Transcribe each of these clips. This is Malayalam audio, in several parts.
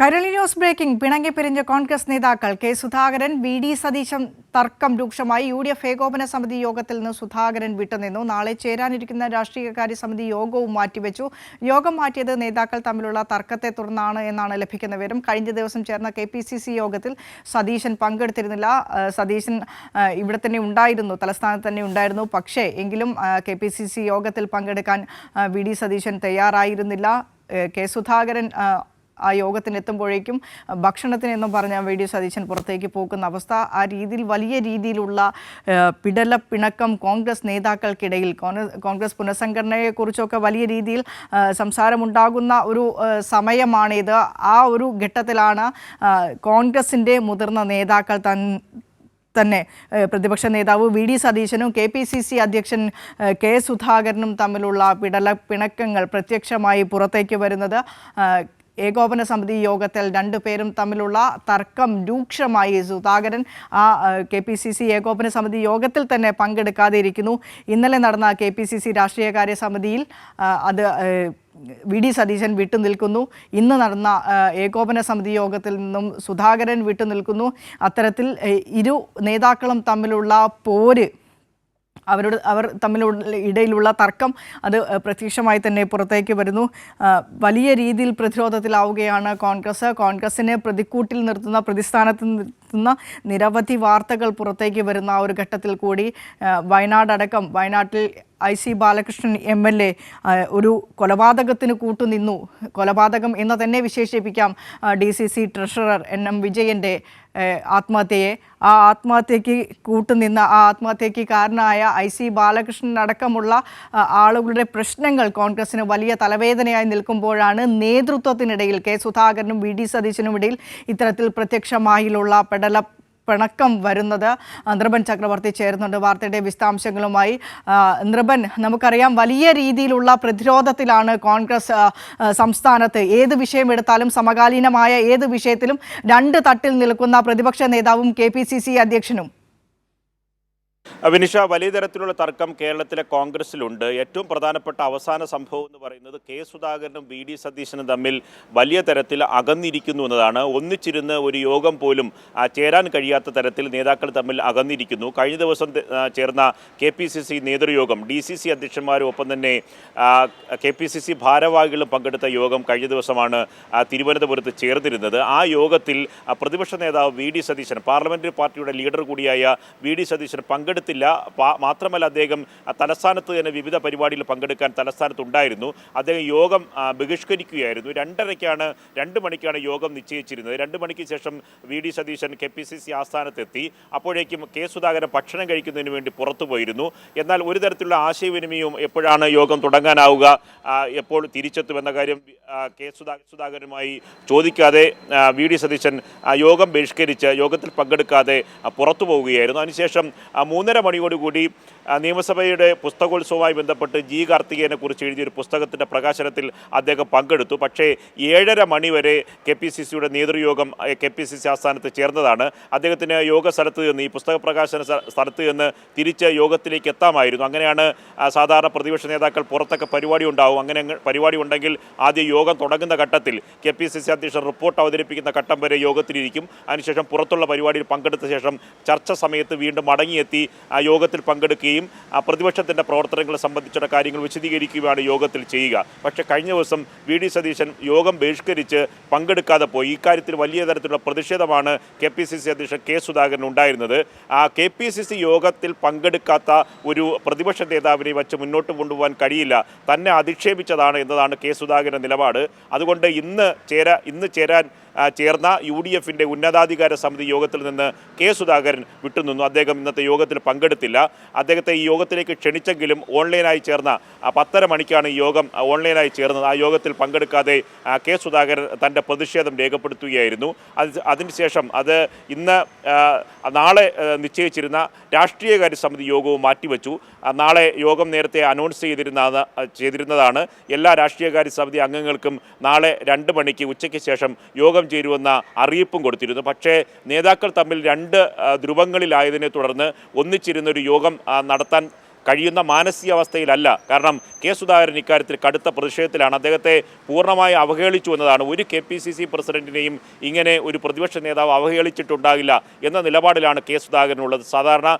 കരളി ന്യൂസ് ബ്രേക്കിംഗ്. പിണങ്ങി പിരിഞ്ഞ കോൺഗ്രസ് നേതാക്കൾ K Sudhakaran V D Satheesan തർക്കം രൂക്ഷമായി. യു ഡി എഫ് ഏകോപന സമിതി യോഗത്തിൽ നിന്ന് സുധാകരൻ വിട്ടുനിന്നു. നാളെ ചേരാനിരിക്കുന്ന രാഷ്ട്രീയകാര്യ സമിതി യോഗവും മാറ്റിവെച്ചു. യോഗം മാറ്റിയത് നേതാക്കൾ തമ്മിലുള്ള തർക്കത്തെ തുടർന്നാണ് എന്നാണ് ലഭിക്കുന്ന വിവരം. കഴിഞ്ഞ ദിവസം ചേർന്ന കെ യോഗത്തിൽ സതീശൻ പങ്കെടുത്തിരുന്നില്ല. സതീശൻ ഇവിടെ തന്നെ ഉണ്ടായിരുന്നു. തലസ്ഥാനത്ത് തന്നെ ഉണ്ടായിരുന്നു. പക്ഷേ എങ്കിലും കെ യോഗത്തിൽ പങ്കെടുക്കാൻ വി ഡി സതീശൻ തയ്യാറായിരുന്നില്ല. കെ സുധാകരൻ ആ, യോഗത്തിനെത്തുമ്പോഴേക്കും യോഗത്തിന് എത്തുമ്പോഴേക്കും ഭക്ഷണത്തിന് എന്നും പറഞ്ഞ വി സതീശൻ പുറത്തേക്ക് പോകുന്ന അവസ്ഥ ആ രീതിയിൽ വലിയ രീതിയിലുള്ള പിടല പിണക്കം കോൺഗ്രസ് നേതാക്കൾക്കിടയിൽ കോൺഗ്രസ് പുനഃസംഘടനയെക്കുറിച്ചൊക്കെ വലിയ രീതിയിൽ സംസാരമുണ്ടാകുന്ന ഒരു സമയമാണിത്. ആ ഒരു ഘട്ടത്തിലാണ് കോൺഗ്രസിന്റെ മുതിർന്ന നേതാക്കൾ തൻ തന്നെ പ്രതിപക്ഷ നേതാവ് വി ഡി സതീശനും കെ പി സി സി അധ്യക്ഷൻ കെ സുധാകരനും തമ്മിലുള്ള പിടല പിണക്കങ്ങൾ പ്രത്യക്ഷമായി പുറത്തേക്ക് വരുന്നത് ഏകോപന സമിതി യോഗത്തിൽ രണ്ടുപേരും തമ്മിലുള്ള തർക്കം രൂക്ഷമായി. സുധാകരൻ ആ കെ പി സി സി ഏകോപന സമിതി യോഗത്തിൽ തന്നെ പങ്കെടുക്കാതെ ഇരിക്കുന്നു ഇന്നലെ നടന്ന കെ പി സി സി രാഷ്ട്രീയകാര്യ സമിതിയിൽ അത് വി ഡി സതീശൻ വിട്ടുനിൽക്കുന്നു ഇന്ന് നടന്ന ഏകോപന സമിതി യോഗത്തിൽ നിന്നും സുധാകരൻ വിട്ടുനിൽക്കുന്നു അത്തരത്തിൽ ഇരു നേതാക്കളും തമ്മിലുള്ള പോര് അവരോട് അവർ തമ്മിലുള്ള ഇടയിലുള്ള തർക്കം അത് പ്രത്യക്ഷമായി തന്നെ പുറത്തേക്ക് വരുന്നു. വലിയ രീതിയിൽ പ്രതിരോധത്തിലാവുകയാണ് കോൺഗ്രസ്. കോൺഗ്രസിനെ പ്രതിക്കൂട്ടിൽ നിർത്തുന്ന പ്രതിസ്ഥാനത്ത് നിർത്തുന്ന നിരവധി വാർത്തകൾ പുറത്തേക്ക് വരുന്ന ആ ഒരു ഘട്ടത്തിൽ കൂടി വയനാട് വയനാടടക്കം വയനാട്ടിൽ I C Balakrishnan M L A ഒരു കൊലപാതകത്തിന് കൂട്ടുനിന്നു. കൊലപാതകം എന്ന് തന്നെ വിശേഷിപ്പിക്കാം. D C C treasurer N M വിജയന്റെ ആത്മഹത്യയെ. ആ ആത്മഹത്യക്ക് കൂട്ടുനിന്ന ആ ആത്മഹത്യക്ക് കാരണമായ ഐ സി ബാലകൃഷ്ണൻ അടക്കമുള്ള ആളുകളുടെ പ്രശ്നങ്ങൾ കോൺഗ്രസിന് വലിയ തലവേദനയായി നിൽക്കുമ്പോഴാണ് നേതൃത്വത്തിനിടയിൽ കെ സുധാകരനും വി ഡി സതീശനും ഇടയിൽ ഇത്തരത്തിൽ പ്രത്യക്ഷമായിലുള്ള പെടല പിണക്കം വരുന്നത്. നൃപൻ ചക്രവർത്തി ചേരുന്നുണ്ട്. വാർത്തയുടെ വിശദാംശങ്ങളുമായി നൃപൻ നമുക്കറിയാം വലിയ രീതിയിലുള്ള പ്രതിരോധത്തിലാണ് കോൺഗ്രസ് സംസ്ഥാനത്ത്. ഏത് വിഷയം എടുത്താലും സമകാലീനമായ ഏത് വിഷയത്തിലും രണ്ട് തട്ടിൽ നിൽക്കുന്ന പ്രതിപക്ഷ നേതാവും കെ അധ്യക്ഷനും വിനിഷ വലിയ തരത്തിലുള്ള തർക്കം കേരളത്തിലെ കോൺഗ്രസിലുണ്ട്. ഏറ്റവും പ്രധാനപ്പെട്ട അവസാന സംഭവം എന്ന് പറയുന്നത് കെ സുധാകരനും വി ഡി സതീശനും തമ്മിൽ വലിയ തരത്തിൽ അകന്നിരിക്കുന്നു എന്നതാണ്. ഒന്നിച്ചിരുന്ന് ഒരു യോഗം പോലും ചേരാൻ കഴിയാത്ത തരത്തിൽ നേതാക്കൾ തമ്മിൽ അകന്നിരിക്കുന്നു. കഴിഞ്ഞ ദിവസം ചേർന്ന കെ പി സി സി നേതൃയോഗം ഡി സി സി അധ്യക്ഷന്മാരും ഒപ്പം തന്നെ കെ പി സി സി ഭാരവാഹികളും പങ്കെടുത്ത യോഗം കഴിഞ്ഞ ദിവസമാണ് തിരുവനന്തപുരത്ത് ചേർന്നിരുന്നത്. ആ യോഗത്തിൽ പ്രതിപക്ഷ നേതാവ് വി ഡി സതീശൻ പാർലമെന്ററി പാർട്ടിയുടെ ലീഡർ കൂടിയായ വി ഡി സതീശൻ പങ്കെടുത്തില്ല. മാത്രമല്ല അദ്ദേഹം തലസ്ഥാനത്ത് തന്നെ വിവിധ പരിപാടിയിൽ പങ്കെടുക്കാൻ തലസ്ഥാനത്തുണ്ടായിരുന്നു അദ്ദേഹം യോഗം ബഹിഷ്കരിക്കുകയായിരുന്നു. രണ്ടരയ്ക്കാണ് രണ്ട് മണിക്കാണ് യോഗം നിശ്ചയിച്ചിരുന്നത്. രണ്ട് മണിക്ക് ശേഷം V D Satheesan K P C C ആസ്ഥാനത്തെത്തി. അപ്പോഴേക്കും കെ സുധാകരൻ ഭക്ഷണം കഴിക്കുന്നതിന് വേണ്ടി പുറത്തു പോയിരുന്നു. എന്നാൽ ഒരു തരത്തിലുള്ള ആശയവിനിമയവും എപ്പോഴാണ് യോഗം തുടങ്ങാനാവുക എപ്പോൾ തിരിച്ചെത്തുമെന്ന കാര്യം കെ സുധാ സുധാകരനുമായി ചോദിക്കാതെ വി ഡി സതീശൻ യോഗം ബഹിഷ്കരിച്ച് യോഗത്തിൽ പങ്കെടുക്കാതെ പുറത്തു പോവുകയായിരുന്നു. അതിനുശേഷം ആ, മൂന്നര മണിയോടുകൂടി നിയമസഭയുടെ പുസ്തകോത്സവവുമായി ബന്ധപ്പെട്ട് ജി കാർത്തികേയനെ കുറിച്ച് എഴുതിയൊരു പുസ്തകത്തിന്റെ പ്രകാശനത്തിൽ അദ്ദേഹം പങ്കെടുത്തു. പക്ഷേ ഏഴര മണി വരെ കെ പി സി സിയുടെ നേതൃയോഗം കെ പി സി സി ആസ്ഥാനത്ത് ചേർന്നതാണ്. അദ്ദേഹത്തിന് യോഗ സ്ഥലത്ത് നിന്ന് ഈ പുസ്തക പ്രകാശന സ്ഥ- സ്ഥലത്ത് നിന്ന് തിരിച്ച് യോഗത്തിലേക്ക് എത്താമായിരുന്നു. അങ്ങനെയാണ് സാധാരണ പ്രതിപക്ഷ നേതാക്കൾ പുറത്തൊക്കെ പരിപാടി ഉണ്ടാവും. അങ്ങനെ അങ്ങ് പരിപാടി ഉണ്ടെങ്കിൽ ആദ്യം യോഗം തുടങ്ങുന്ന ഘട്ടത്തിൽ കെ പി സി സി അധ്യക്ഷൻ റിപ്പോർട്ട് അവതരിപ്പിക്കുന്ന ഘട്ടം വരെ യോഗത്തിലിരിക്കും. അതിനുശേഷം പുറത്തുള്ള പരിപാടിയിൽ പങ്കെടുത്ത ശേഷം ചർച്ച സമയത്ത് വീണ്ടും മടങ്ങിയെത്തി യോഗത്തിൽ പങ്കെടുക്കുകയും ആ പ്രതിപക്ഷത്തിന്റെ പ്രവർത്തനങ്ങളെ സംബന്ധിച്ചുള്ള കാര്യങ്ങൾ വിശദീകരിക്കുകയാണ് യോഗത്തിൽ ചെയ്യുക. പക്ഷേ കഴിഞ്ഞ ദിവസം വി ഡി സതീശൻ യോഗം ബഹിഷ്കരിച്ച് പങ്കെടുക്കാതെ പോയി. ഇക്കാര്യത്തിൽ വലിയ തരത്തിലുള്ള പ്രതിഷേധമാണ് കെ പി സി സി അധ്യക്ഷൻ കെ സുധാകരൻ ഉണ്ടായിരുന്നത്. ആ കെ പി സി സി യോഗത്തിൽ പങ്കെടുക്കാത്ത ഒരു പ്രതിപക്ഷ നേതാവിനെ വച്ച് മുന്നോട്ട് കൊണ്ടുപോകാൻ കഴിയില്ല. തന്നെ അധിക്ഷേപിച്ചതാണ് എന്നതാണ് കെ സുധാകരന്റെ നിലപാട്. അതുകൊണ്ട് ഇന്ന് ചേരാ ഇന്ന് ചേരാൻ ചേർന്ന യു ഡി എഫിന്റെ ഉന്നതാധികാര സമിതി യോഗത്തിൽ നിന്ന് കെ സുധാകരൻ വിട്ടുനിന്നു. അദ്ദേഹം ഇന്നത്തെ യോഗത്തിൽ പങ്കെടുത്തില്ല. അദ്ദേഹത്തെ ഈ യോഗത്തിലേക്ക് ക്ഷണിച്ചെങ്കിലും ഓൺലൈനായി ചേർന്ന പത്തര മണിക്കാണ് ഈ യോഗം ഓൺലൈനായി ചേർന്നത്. ആ യോഗത്തിൽ പങ്കെടുക്കാതെ കെ സുധാകരൻ തന്റെ പ്രതിഷേധം രേഖപ്പെടുത്തുകയായിരുന്നു. അത് അതിനുശേഷം അത് ഇന്ന് നാളെ നിശ്ചയിച്ചിരുന്ന രാഷ്ട്രീയകാര്യ സമിതി യോഗവും മാറ്റിവെച്ചു. നാളെ യോഗം നേരത്തെ അനൗൺസ് ചെയ്തിരുന്ന ചെയ്തിരുന്നതാണ്. എല്ലാ രാഷ്ട്രീയകാര്യ സമിതി അംഗങ്ങൾക്കും നാളെ രണ്ട് മണിക്ക് ഉച്ചയ്ക്ക് ശേഷം യോഗം ചേരുമെന്ന അറിയിപ്പും കൊടുത്തിരുന്നു. പക്ഷേ നേതാക്കൾ തമ്മിൽ രണ്ട് ധ്രുവങ്ങളിലായതിനെ തുടർന്ന് ഒന്നിച്ചിരുന്നൊരു യോഗം നടത്താൻ കഴിയുന്ന മാനസികാവസ്ഥയിലല്ല. കാരണം കെ സുധാകരൻ ഇക്കാര്യത്തിൽ കടുത്ത പ്രതിഷേധത്തിലാണ്. അദ്ദേഹത്തെ പൂർണമായി അവഹേളിച്ചു എന്നതാണ്. ഒരു കെ പി സി സി പ്രസിഡന്റിനെയും ഇങ്ങനെ ഒരു പ്രതിപക്ഷ നേതാവ് അവഹേളിച്ചിട്ടുണ്ടാകില്ല എന്ന നിലപാടിലാണ് കെ സുധാകരനുള്ളത്. സാധാരണ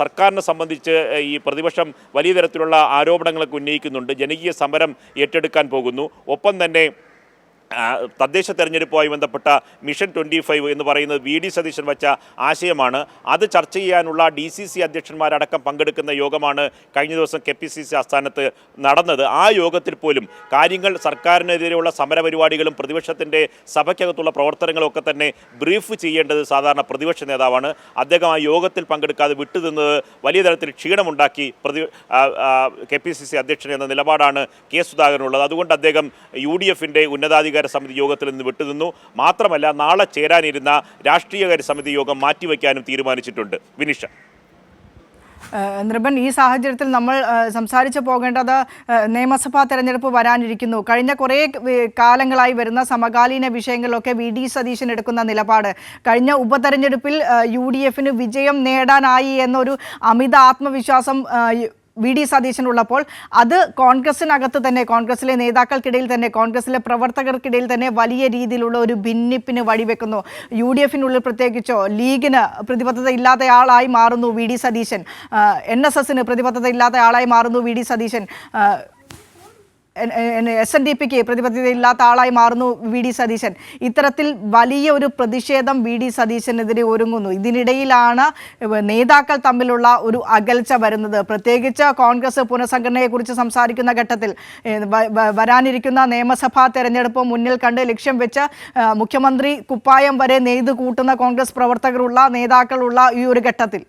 സർക്കാരിനെ സംബന്ധിച്ച് ഈ പ്രതിപക്ഷം വലിയ തരത്തിലുള്ള ആരോപണങ്ങളൊക്കെ ഉന്നയിക്കുന്നുണ്ട്. ജനകീയ സമരം ഏറ്റെടുക്കാൻ പോകുന്നു. ഒപ്പം തന്നെ തദ്ദേശ തെരഞ്ഞെടുപ്പുമായി ബന്ധപ്പെട്ട മിഷൻ ട്വന്റി ഫൈവ് എന്ന് പറയുന്നത് വി ഡി സതീശൻ വച്ച ആശയമാണ്. അത് ചർച്ച ചെയ്യാനുള്ള ഡി സി സി അധ്യക്ഷന്മാരടക്കം പങ്കെടുക്കുന്ന യോഗമാണ് കഴിഞ്ഞ ദിവസം കെ പി സി സി ആസ്ഥാനത്ത് നടന്നത്. ആ യോഗത്തിൽ പോലും കാര്യങ്ങൾ സർക്കാരിനെതിരെയുള്ള സമരപരിപാടികളും പ്രതിപക്ഷത്തിന്റെ സഭയ്ക്കകത്തുള്ള പ്രവർത്തനങ്ങളും ഒക്കെ തന്നെ ബ്രീഫ് ചെയ്യേണ്ടത് സാധാരണ പ്രതിപക്ഷ നേതാവാണ്. അദ്ദേഹം ആ യോഗത്തിൽ പങ്കെടുക്കാതെ വിട്ടുനിന്നത് വലിയ തരത്തിൽ ക്ഷീണമുണ്ടാക്കി പ്രതി കെ പി സി സി അധ്യക്ഷൻ എന്ന നിലപാടാണ് കെ സുധാകരനുള്ളത്. അതുകൊണ്ട് അദ്ദേഹം യു ഡി എഫിന്റെ ഉന്നതാധികാര സമിതി യോഗത്തിൽ നിന്ന് വിട്ടുനിന്നു. മാത്രമല്ല നാളെ ചേരാനിരുന്ന രാഷ്ട്രീയകാര്യ സമിതി യോഗം മാറ്റിവെക്കാനും തീരുമാനിച്ചിട്ടുണ്ട്. വിനിഷ. നൃപൻ ഈ സാഹചര്യത്തിൽ നമ്മൾ സംസാരിച്ചു പോകേണ്ടത് നിയമസഭാ തെരഞ്ഞെടുപ്പ് വരാനിരിക്കുന്നു. കഴിഞ്ഞ കുറേ കാലങ്ങളായി വരുന്ന സമകാലീന വിഷയങ്ങളിലൊക്കെ വി. ഡി. സതീശൻ എടുക്കുന്ന നിലപാട്. കഴിഞ്ഞ ഉപതെരഞ്ഞെടുപ്പിൽ യു. ഡി. എഫിന് വിജയം നേടാനായി എന്നൊരു അമിത ആത്മവിശ്വാസം വി ഡി സതീശനുള്ളപ്പോൾ അത് കോൺഗ്രസിനകത്ത് തന്നെ കോൺഗ്രസിലെ നേതാക്കൾക്കിടയിൽ തന്നെ കോൺഗ്രസിലെ പ്രവർത്തകർക്കിടയിൽ തന്നെ വലിയ രീതിയിലുള്ള ഒരു ഭിന്നിപ്പിന് വഴിവെക്കുന്നു. യു ഡി എഫിനുള്ളിൽ പ്രത്യേകിച്ചോ ലീഗിന് പ്രതിബദ്ധത ഇല്ലാത്ത ആളായി മാറുന്നു V D Satheesan. N S എസിന് പ്രതിബദ്ധത ഇല്ലാത്ത ആളായി മാറുന്നു V D Satheesan. S N D പിക്ക് പ്രതിബദ്ധതയില്ലാത്ത ആളായി മാറുന്നു വി ഡി സതീശൻ. ഇത്തരത്തിൽ വലിയ ഒരു പ്രതിഷേധം വി ഡി സതീശനെതിരെ ഒരുങ്ങുന്നു. ഇതിനിടയിലാണ് നേതാക്കൾ തമ്മിലുള്ള ഒരു അകൽച്ച വരുന്നത്. പ്രത്യേകിച്ച് കോൺഗ്രസ് പുനഃസംഘടനയെക്കുറിച്ച് സംസാരിക്കുന്ന ഘട്ടത്തിൽ വരാനിരിക്കുന്ന നിയമസഭാ തെരഞ്ഞെടുപ്പ് മുന്നിൽ കണ്ട് ലക്ഷ്യം വെച്ച് മുഖ്യമന്ത്രി കുപ്പായം വരെ നെയ്ത് കൂട്ടുന്ന കോൺഗ്രസ് പ്രവർത്തകരുള്ള നേതാക്കളുള്ള ഈ ഒരു ഘട്ടത്തിൽ.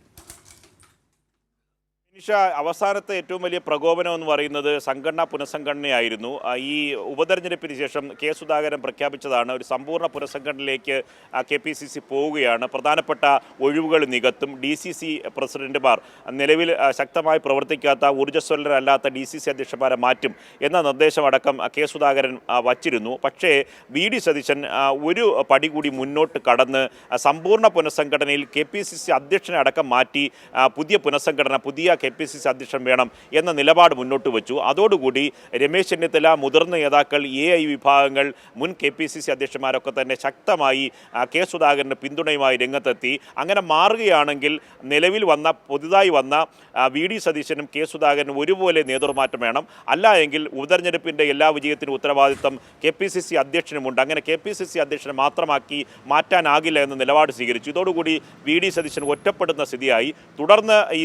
നിഷ അവസാനത്തെ ഏറ്റവും വലിയ പ്രകോപനം എന്ന് പറയുന്നത് സംഘടനാ പുനഃസംഘടനയായിരുന്നു. ഈ ഉപതെരഞ്ഞെടുപ്പിന് ശേഷം കെ സുധാകരൻ പ്രഖ്യാപിച്ചതാണ് ഒരു സമ്പൂർണ പുനഃസംഘടനയിലേക്ക് കെ പി സി സി പോവുകയാണ്. പ്രധാനപ്പെട്ട ഒഴിവുകൾ നികത്തും. ഡി സി സി പ്രസിഡന്റുമാർ നിലവിൽ ശക്തമായി പ്രവർത്തിക്കാത്ത ഊർജസ്വലരല്ലാത്ത ഡി സി സി അധ്യക്ഷന്മാരെ മാറ്റും എന്ന നിർദ്ദേശമടക്കം കെ സുധാകരൻ വച്ചിരുന്നു. പക്ഷേ വി ഡി സതീശൻ ഒരു പടി കൂടി മുന്നോട്ട് കടന്ന് സമ്പൂർണ പുനഃസംഘടനയിൽ കെ പി സി സി അധ്യക്ഷനെ അടക്കം മാറ്റി പുതിയ പുനഃസംഘടന പുതിയ കെ പി സി സി അധ്യക്ഷൻ വേണം എന്ന നിലപാട് മുന്നോട്ട് വെച്ചു. അതോടുകൂടി രമേശ് ചെന്നിത്തല മുതിർന്ന നേതാക്കൾ എ ഐ വിഭാഗങ്ങൾ മുൻ കെ പി സി സി അധ്യക്ഷന്മാരൊക്കെ തന്നെ ശക്തമായി കെ സുധാകരന് പിന്തുണയുമായി രംഗത്തെത്തി. അങ്ങനെ മാറുകയാണെങ്കിൽ നിലവിൽ വന്ന പുതുതായി വന്ന വി ഡി സതീശനും കെ സുധാകരനും ഒരുപോലെ നേതൃമാറ്റം വേണം. അല്ല എങ്കിൽ ഉപതെരഞ്ഞെടുപ്പിന്റെ എല്ലാ വിജയത്തിനും ഉത്തരവാദിത്തം കെ പി സി സി അധ്യക്ഷനുമുണ്ട്. അങ്ങനെ കെ പി സി സി അധ്യക്ഷനെ മാത്രമാക്കി മാറ്റാനാകില്ല എന്ന നിലപാട് സ്വീകരിച്ചു. ഇതോടുകൂടി വി ഡി സതീശൻ ഒറ്റപ്പെടുന്ന സ്ഥിതിയായി. തുടർന്ന് ഈ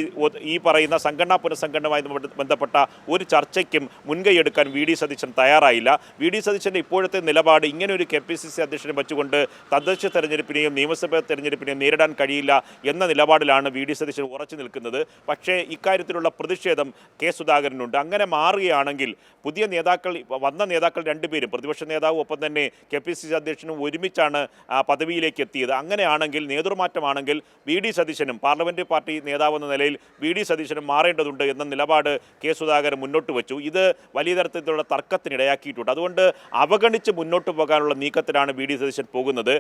ഈ പറയുന്ന സംഘടനാ പുനഃസംഘടനയുമായി ബന്ധപ്പെട്ട- ഒരു ചർച്ചയ്ക്കും മുൻകൈയെടുക്കാൻ വി ഡി സതീശൻ തയ്യാറായില്ല. വി ഡി സതീശന്റെ ഇപ്പോഴത്തെ നിലപാട് ഇങ്ങനെ ഒരു കെ പി സി സി അധ്യക്ഷനെ വെച്ചുകൊണ്ട് തദ്ദേശ തെരഞ്ഞെടുപ്പിനെയും നിയമസഭാ തെരഞ്ഞെടുപ്പിനെയും നേരിടാൻ കഴിയില്ല എന്ന നിലപാടിലാണ് വി ഡി സതീശൻ ഉറച്ചു നിൽക്കുന്നത്. പക്ഷേ ഇക്കാര്യത്തിലുള്ള പ്രതിഷേധം കെ സുധാകരനുണ്ട്. അങ്ങനെ മാറുകയാണെങ്കിൽ പുതിയ നേതാക്കൾ വന്ന നേതാക്കൾ രണ്ടുപേരും പ്രതിപക്ഷ നേതാവും ഒപ്പം തന്നെ കെ പി സി സി അധ്യക്ഷനും ഒരുമിച്ചാണ് പദവിയിലേക്ക് എത്തിയത്. അങ്ങനെയാണെങ്കിൽ നേതൃമാറ്റമാണെങ്കിൽ വി ഡി സതീശനും പാർലമെന്റ് പാർട്ടി നേതാവെന്ന നിലയിൽ വി ഡി സതീശനും മാറേണ്ടതുണ്ട് എന്ന നിലപാട് കെ സുധാകരൻ മുന്നോട്ട് വെച്ചു. ഇത് വലിയ തരത്തിലുള്ള തർക്കത്തിനിടയാക്കിയിട്ടുണ്ട്. അതുകൊണ്ട് അവഗണിച്ച് മുന്നോട്ട് പോകാനുള്ള നീക്കത്തിലാണ് വി ഡി സതീശൻ പോകുന്നത്.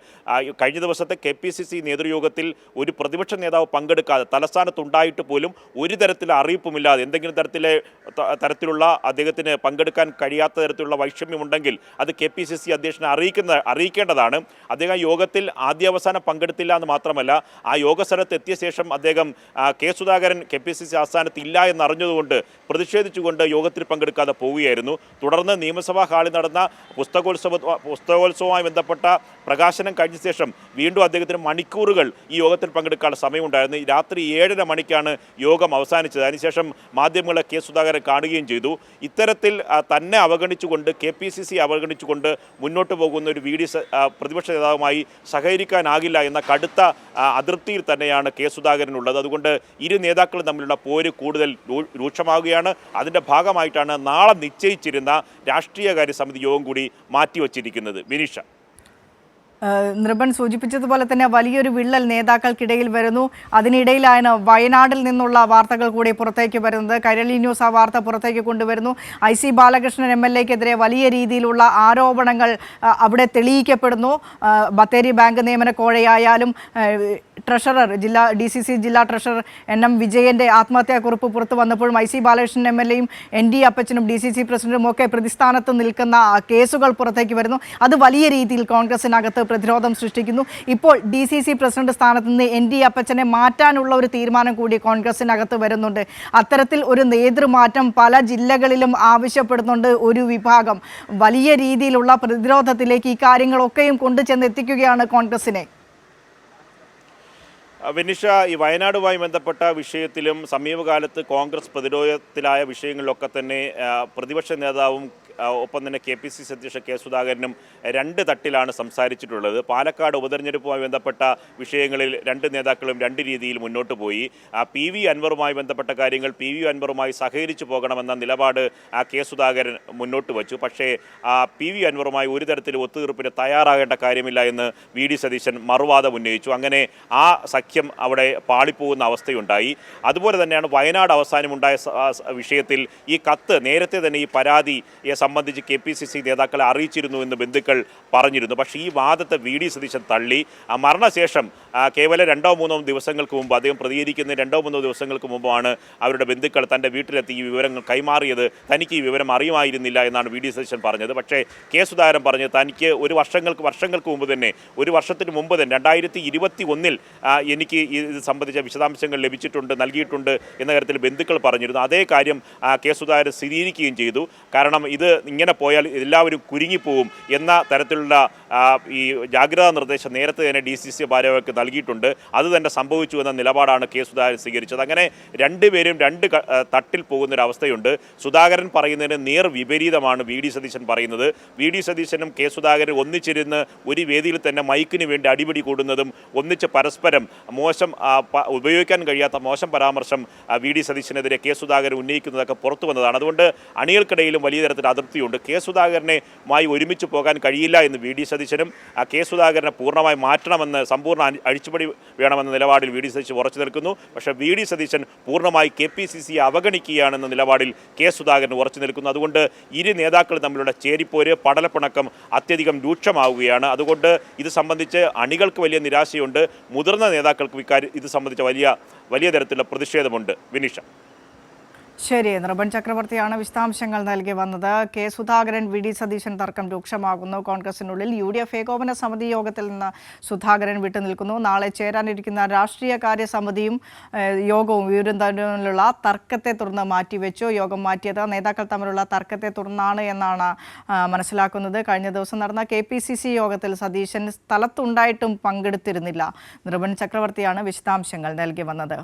കഴിഞ്ഞ ദിവസത്തെ കെ പി സി സി നേതൃയോഗത്തിൽ ഒരു പ്രതിപക്ഷ നേതാവ് പങ്കെടുക്കാതെ തലസ്ഥാനത്തുണ്ടായിട്ട് പോലും ഒരു തരത്തിലെ അറിയിപ്പുമില്ലാതെ എന്തെങ്കിലും തരത്തിലെ തരത്തിലുള്ള അദ്ദേഹത്തിന് പങ്കെടുക്കാൻ കഴിയാത്ത തരത്തിലുള്ള വൈഷമ്യമുണ്ടെങ്കിൽ അത് കെ പി സി സി അധ്യക്ഷനെ അറിയിക്കുന്ന അറിയിക്കേണ്ടതാണ്. അദ്ദേഹം യോഗത്തിൽ ആദ്യാവസാനം പങ്കെടുത്തില്ല എന്ന് മാത്രമല്ല ആ യോഗ സ്ഥലത്ത് എത്തിയ ശേഷം അദ്ദേഹം K Sudhakaran K P C C ആസ്ഥാനത്ത് ഇല്ല എന്നറിഞ്ഞതുകൊണ്ട് പ്രതിഷേധിച്ചുകൊണ്ട് യോഗത്തിൽ പങ്കെടുക്കാതെ പോവുകയായിരുന്നു. തുടർന്ന് നിയമസഭാ ഹാളിൽ നടന്ന പുസ്തകോത്സവ പുസ്തകോത്സവവുമായി ബന്ധപ്പെട്ട പ്രകാശനം കഴിഞ്ഞ ശേഷം വീണ്ടും അദ്ദേഹത്തിന് മണിക്കൂറുകൾ ഈ യോഗത്തിൽ പങ്കെടുക്കാനുള്ള സമയമുണ്ടായിരുന്നു. രാത്രി ഏഴര മണിക്കാണ് യോഗം അവസാനിച്ചത്. അതിനുശേഷം മാധ്യമങ്ങളെ കെ സുധാകരൻ കാണുകയും ചെയ്തു. ഇത്തരത്തിൽ തന്നെ അവഗണിച്ചുകൊണ്ട് കെ പി സി സി അവഗണിച്ചുകൊണ്ട് മുന്നോട്ട് പോകുന്ന ഒരു വി ഡി പ്രതിപക്ഷ നേതാവുമായി സഹകരിക്കാനാകില്ല എന്ന കടുത്ത അതിർത്തിയിൽ തന്നെയാണ് കെ സുധാകരനുള്ളത് അതുകൊണ്ട് ഇരു നേതാക്കളും തമ്മിലുള്ള പോര് കൂടുതൽ രൂക്ഷമാവുകയാണ്. അതിന്റെ ഭാഗമായിട്ടാണ് നാളെ നിശ്ചയിച്ചിരുന്ന രാഷ്ട്രീയകാര്യ സമിതി യോഗം കൂടി മാറ്റിവച്ചിരിക്കുന്നത്. വിനീഷ. നൃപൻ സൂചിപ്പിച്ചതുപോലെ തന്നെ വലിയൊരു വിള്ളൽ നേതാക്കൾക്കിടയിൽ വരുന്നു. അതിനിടയിലാണ് വയനാടിൽ നിന്നുള്ള വാർത്തകൾ കൂടി പുറത്തേക്ക് വരുന്നത്. കൈരളി ന്യൂസ് ആ വാർത്ത പുറത്തേക്ക് കൊണ്ടുവരുന്നു. I C Balakrishnan M L എക്കെതിരെ വലിയ രീതിയിലുള്ള ആരോപണങ്ങൾ അവിടെ തെളിയിക്കപ്പെടുന്നു. ബത്തേരി ബാങ്ക് നിയമന കോഴയായാലും ട്രഷറർ ജില്ലാ ഡി സി സി ജില്ലാ ട്രഷറർ എൻ എം വിജയന്റെ ആത്മഹത്യാക്കുറിപ്പ് പുറത്തു വന്നപ്പോഴും I C Balakrishnan M L എയും എൻ ഡി അപ്പച്ചനും ഡി സി സി പ്രസിഡന്റും ഒക്കെ പ്രതിസ്ഥാനത്ത് നിൽക്കുന്ന കേസുകൾ പുറത്തേക്ക് വരുന്നു. അത് വലിയ രീതിയിൽ കോൺഗ്രസിനകത്ത് പ്രതിരോധം സൃഷ്ടിക്കുന്നു. ഇപ്പോൾ ഡി സി സി പ്രസിഡന്റ് സ്ഥാനത്ത് നിന്ന് എൻ ഡി അപ്പച്ചനെ മാറ്റാനുള്ള ഒരു തീരുമാനം കൂടി കോൺഗ്രസിനകത്ത് വരുന്നുണ്ട്. അത്തരത്തിൽ ഒരു നേതൃമാറ്റം പല ജില്ലകളിലും ആവശ്യപ്പെടുന്നുണ്ട് ഒരു വിഭാഗം. വലിയ രീതിയിലുള്ള പ്രതിരോധത്തിലേക്ക് ഈ കാര്യങ്ങളൊക്കെയും കൊണ്ടുചെന്ന് എത്തിക്കുകയാണ് കോൺഗ്രസിനെ. വിനിഷ ഈ വയനാടുമായി ബന്ധപ്പെട്ട വിഷയത്തിലും സമീപകാലത്ത് കോൺഗ്രസ് പ്രതിരോധത്തിലായ വിഷയങ്ങളിലൊക്കെ തന്നെ പ്രതിപക്ഷ നേതാവും ഒപ്പം തന്നെ കെ പി സി സി അധ്യക്ഷ കെ സുധാകരനും രണ്ട് തട്ടിലാണ് സംസാരിച്ചിട്ടുള്ളത്. പാലക്കാട് ഉപതെരഞ്ഞെടുപ്പുമായി ബന്ധപ്പെട്ട വിഷയങ്ങളിൽ രണ്ട് നേതാക്കളും രണ്ട് രീതിയിൽ മുന്നോട്ട് പോയി. ആ, പി വി അൻവറുമായി ബന്ധപ്പെട്ട കാര്യങ്ങൾ പി വി അൻവറുമായി സഹകരിച്ചു പോകണമെന്ന നിലപാട് ആ, കെ സുധാകരൻ മുന്നോട്ട് വച്ചു. പക്ഷേ പി വി അൻവറുമായി ഒരു തരത്തിലും ഒത്തുതീർപ്പിന് തയ്യാറാകേണ്ട കാര്യമില്ല എന്ന് വി ഡി സതീശൻ മറുവാദം ഉന്നയിച്ചു. അങ്ങനെ ആ സഖ്യം അവിടെ പാളിപ്പോകുന്ന അവസ്ഥയുണ്ടായി. അതുപോലെ തന്നെയാണ് വയനാട് അവസാനമുണ്ടായ വിഷയത്തിൽ ഈ കത്ത് നേരത്തെ തന്നെ ഈ പരാതിയെ സംബന്ധിച്ച് കെ പി സി സി നേതാക്കളെ അറിയിച്ചിരുന്നു എന്ന് ബന്ധുക്കൾ പറഞ്ഞിരുന്നു. പക്ഷേ ഈ വാദത്തെ വി ഡി സതീശൻ തള്ളി. മരണശേഷം കേവല രണ്ടോ മൂന്നോ ദിവസങ്ങൾക്ക് മുമ്പ് അദ്ദേഹം പ്രതികരിക്കുന്ന രണ്ടോ മൂന്നോ ദിവസങ്ങൾക്ക് മുമ്പാണ് അവരുടെ ബന്ധുക്കൾ തന്റെ വീട്ടിലെത്തി ഈ വിവരങ്ങൾ കൈമാറിയത്. തനിക്ക് ഈ വിവരം അറിയുമായിരുന്നില്ല എന്നാണ് വി ഡി സതീശൻ പറഞ്ഞത്. പക്ഷേ കെ സുധാകരൻ പറഞ്ഞത് തനിക്ക് ഒരു വർഷങ്ങൾക്ക് വർഷങ്ങൾക്ക് മുമ്പ് തന്നെ ഒരു വർഷത്തിന് മുമ്പ് തന്നെ രണ്ടായിരത്തി ഇരുപത്തി ഒന്നിൽ എനിക്ക് ഇത് സംബന്ധിച്ച വിശദാംശങ്ങൾ ലഭിച്ചിട്ടുണ്ട് നൽകിയിട്ടുണ്ട് എന്ന കാര്യത്തിൽ ബന്ധുക്കൾ പറഞ്ഞിരുന്നു. അതേ കാര്യം കെ സുധാകരൻ സ്ഥിരീകരിക്കുകയും ചെയ്തു. കാരണം ഇത് ഇങ്ങനെ പോയാൽ എല്ലാവരും കുരുങ്ങിപ്പോവും എന്ന തരത്തിലുള്ള ഈ ജാഗ്രതാ നിർദ്ദേശം നേരത്തെ തന്നെ ഡി സി സി ഭാരവാഹിക്ക് നൽകിയിട്ടുണ്ട്. അത് തന്നെ സംഭവിച്ചു എന്ന നിലപാടാണ് കെ സുധാകരൻ സ്വീകരിച്ചത്. അങ്ങനെ രണ്ടുപേരും രണ്ട് തട്ടിൽ പോകുന്നൊരവസ്ഥയുണ്ട് സുധാകരൻ പറയുന്നതിന് നേർ വിപരീതമാണ് വി ഡി സതീശൻ പറയുന്നത്. വി ഡി സതീശനും കെ സുധാകരൻ ഒന്നിച്ചിരുന്ന് ഒരു വേദിയിൽ തന്നെ മൈക്കിന് വേണ്ടി അടിപിടി കൂടുന്നതും ഒന്നിച്ച് പരസ്പരം മോശം ഉപയോഗിക്കാൻ കഴിയാത്ത മോശം പരാമർശം വി ഡി സതീശനെതിരെ കെ സുധാകരൻ ഉന്നയിക്കുന്നതൊക്കെ പുറത്തു വന്നതാണ്. അതുകൊണ്ട് അണികൾക്കിടയിലും വലിയ തരത്തിൽ അതൃപ്തിയുണ്ട് കെ സുധാകരനെ മായി ഒരുമിച്ച് പോകാൻ കഴിയില്ല എന്ന് വി ഡി സതീശനും ആ കെ സുധാകരനെ പൂർണമായി മാറ്റണമെന്ന് സമ്പൂർണ അഴിച്ചുപടി വേണമെന്ന നിലപാടിൽ വി ഡി സതീശൻ ഉറച്ചു നിൽക്കുന്നു. പക്ഷേ വി ഡി സതീശൻ പൂർണമായി കെ പി സി സിയെ അവഗണിക്കുകയാണെന്ന നിലപാടിൽ കെ സുധാകരൻ ഉറച്ചു നിൽക്കുന്നു. അതുകൊണ്ട് ഇരു നേതാക്കൾ തമ്മിലുള്ള ചേരിപ്പോര് പടലപ്പിണക്കം അത്യധികം രൂക്ഷമാവുകയാണ്. അതുകൊണ്ട് ഇത് സംബന്ധിച്ച് അണികൾക്ക് വലിയ നിരാശയുണ്ട്. മുതിർന്ന നേതാക്കൾക്ക് ഇക്കാര്യം ഇത് സംബന്ധിച്ച് വലിയ വലിയ തരത്തിലുള്ള പ്രതിഷേധമുണ്ട്. വിനിഷ. ശരി നിർബൻ ചക്രവർത്തിയാണ് വിശദാംശങ്ങൾ നൽകി വന്നത്. K Sudhakaran V D Satheesan തർക്കം രൂക്ഷമാകുന്നു. കോൺഗ്രസിനുള്ളിൽ യു ഡി എഫ് ഏകോപന സമിതി യോഗത്തിൽ നിന്ന് സുധാകരൻ വിട്ടുനിൽക്കുന്നു നാളെ ചേരാനിരിക്കുന്ന രാഷ്ട്രീയ കാര്യ സമിതിയും യോഗവും ഇവരും തമ്മിലുള്ള തർക്കത്തെ തുടർന്ന് മാറ്റിവെച്ചു. യോഗം മാറ്റിയത് നേതാക്കൾ തമ്മിലുള്ള തർക്കത്തെ തുടർന്നാണ് എന്നാണ് മനസ്സിലാക്കുന്നത്. കഴിഞ്ഞ ദിവസം നടന്ന കെ പി സി സി യോഗത്തിൽ സതീശൻ സ്ഥലത്തുണ്ടായിട്ടും പങ്കെടുത്തിരുന്നില്ല. നിർബൻ ചക്രവർത്തിയാണ് വിശദാംശങ്ങൾ നൽകി വന്നത്.